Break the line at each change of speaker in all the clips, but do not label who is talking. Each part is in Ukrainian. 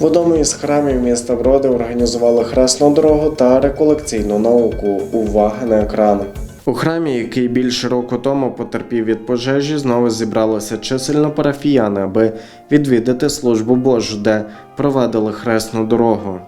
В одному із храмів міста Броди організували хресну дорогу та реколекційну науку. Увага на екран. У храмі, який більше року тому потерпів від пожежі, знову зібралися чисельно парафіяни, аби відвідати службу Божу, де провадили хресну дорогу.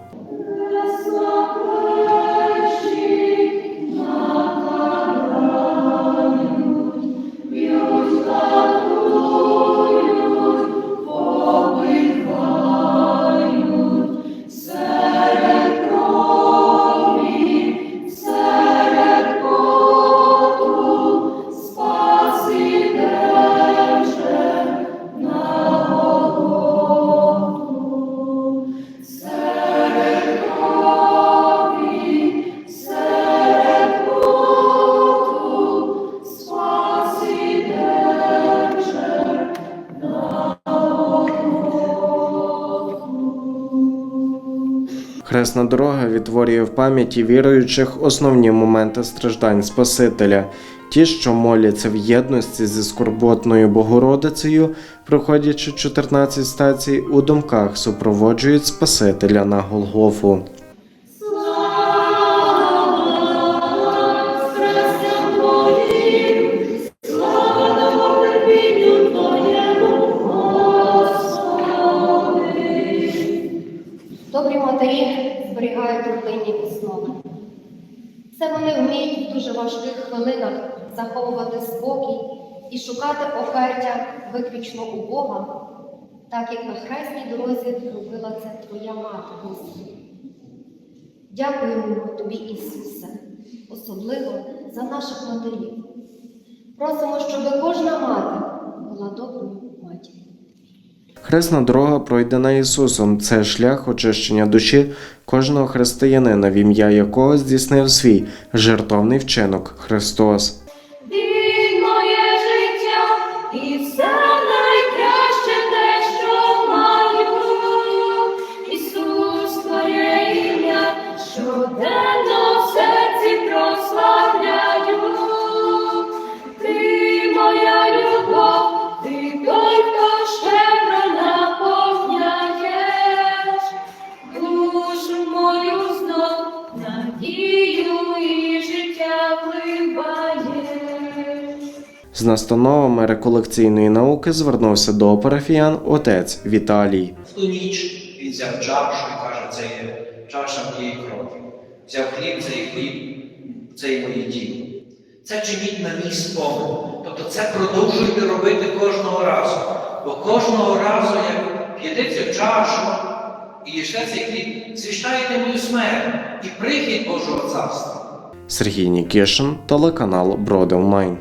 Хресна дорога відтворює в пам'яті віруючих основні моменти страждань Спасителя. Ті, що моляться в єдності зі скорботною Богородицею, проходячи 14 стацій, у думках супроводжують Спасителя на Голгофу.
Добрі матері зберігають родинні основи. Це вони вміють в дуже важких хвилинах заховувати спокій і шукати офертя виключно у Бога, так як на хресній дорозі робила це Твоя мати, Господи. Дякуємо Тобі, Ісусе, особливо за наших матерів. Просимо, щоб кожна мати була доброю.
Хресна дорога пройдена Ісусом. Це шлях очищення душі кожного християнина, в ім'я якого здійснив свій жертовний вчинок Христос.
Що
З настановами реколекційної науки звернувся до парафіян отець Віталій.
В ту ніч він взяв чашу і каже, це є чаша моєї крові. Взяв хліб, це є хліб, це є моє тіло. Це чиніть на мій спомин. Тобто це продовжуйте робити кожного разу. Бо кожного разу, як п'єте цю чашу і їжте цей хліб, звіщаєте мою смерть і прихід Божого царства.
Сергій Нікішин, телеканал Броди Онлайн.